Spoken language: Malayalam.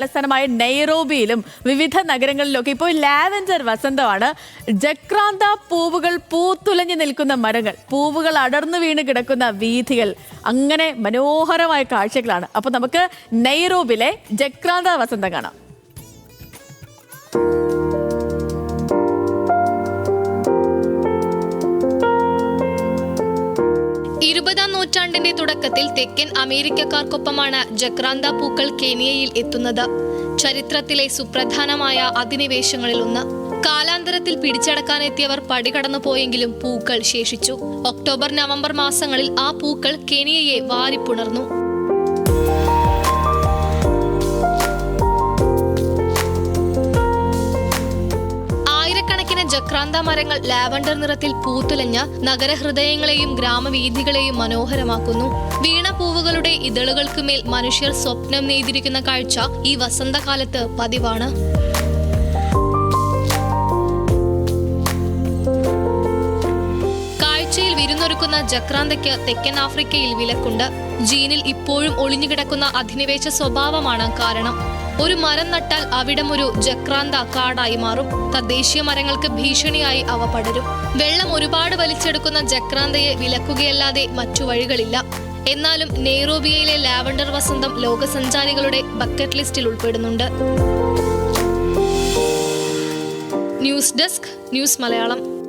തലസ്ഥാനമായ നെയ്റോബിയിലും വിവിധ നഗരങ്ങളിലൊക്കെ ഇപ്പോൾ ലാവൻഡർ വസന്തമാണ്. ജക്രാന്ത പൂവുകൾ പൂത്തുലഞ്ഞു നിൽക്കുന്ന മരങ്ങൾ പൂവുകൾ അടർന്നു വീണ് കിടക്കുന്ന വീഥികൾ അങ്ങനെ മനോഹരമായ കാഴ്ചകളാണ്. അപ്പോൾ നമുക്ക് നെയ്റോബിലെ ജക്രാന്ത വസന്തം കാണാം. ഇരുപതാം നൂറ്റാണ്ടിന്റെ തുടക്കത്തിൽ തെക്കൻ അമേരിക്കക്കാർക്കൊപ്പമാണ് ജക്രാന്ത പൂക്കൾ കെനിയയിൽ എത്തുന്നത്. ചരിത്രത്തിലെ സുപ്രധാനമായ അധിനിവേശങ്ങളിൽ ഒന്ന് കാലാന്തരത്തിൽ പിടിച്ചടക്കാനെത്തിയവർ പടികടന്നു പോയെങ്കിലും പൂക്കൾ ശേഷിച്ചു. ഒക്ടോബർ നവംബർ മാസങ്ങളിൽ ആ പൂക്കൾ കെനിയയെ വാരിപ്പുണർന്നു. ജക്രാന്ത മരങ്ങൾ ലാവണ്ടർ നിറത്തിൽ പൂത്തുലഞ്ഞ് നഗരഹൃദയങ്ങളെയും ഗ്രാമവീഥികളെയും മനോഹരമാക്കുന്നു. വീണ പൂവുകളുടെ ഇതളുകൾക്ക് മേൽ മനുഷ്യർ സ്വപ്നം നെയ്തിരിക്കുന്ന കാഴ്ച ഈ വസന്തകാലത്ത് പതിവാണ്. വിരുന്നൊരുക്കുന്ന ജക്രാന്തയ്ക്ക് തെക്കൻ ആഫ്രിക്കയിൽ വിലക്കുണ്ട്. ജീനിൽ ഇപ്പോഴും ഒളിഞ്ഞുകിടക്കുന്ന അധിനിവേശ സ്വഭാവമാണ് കാരണം. ഒരു മരം നട്ടാൽ അവിടം ഒരു ജക്രാന്ത കാടായി മാറും. തദ്ദേശീയ മരങ്ങൾക്ക് ഭീഷണിയായി അവ പടരും. വെള്ളം ഒരുപാട് വലിച്ചെടുക്കുന്ന ജക്രാന്തയെ വിലക്കുകയല്ലാതെ മറ്റു വഴികളില്ല. എന്നാലും നെയ്റോബിയയിലെ ലാവണ്ടർ വസന്തം ലോകസഞ്ചാരികളുടെ ബക്കറ്റ് ലിസ്റ്റിൽ ഉൾപ്പെടുന്നുണ്ട്. News desk news Malayalam.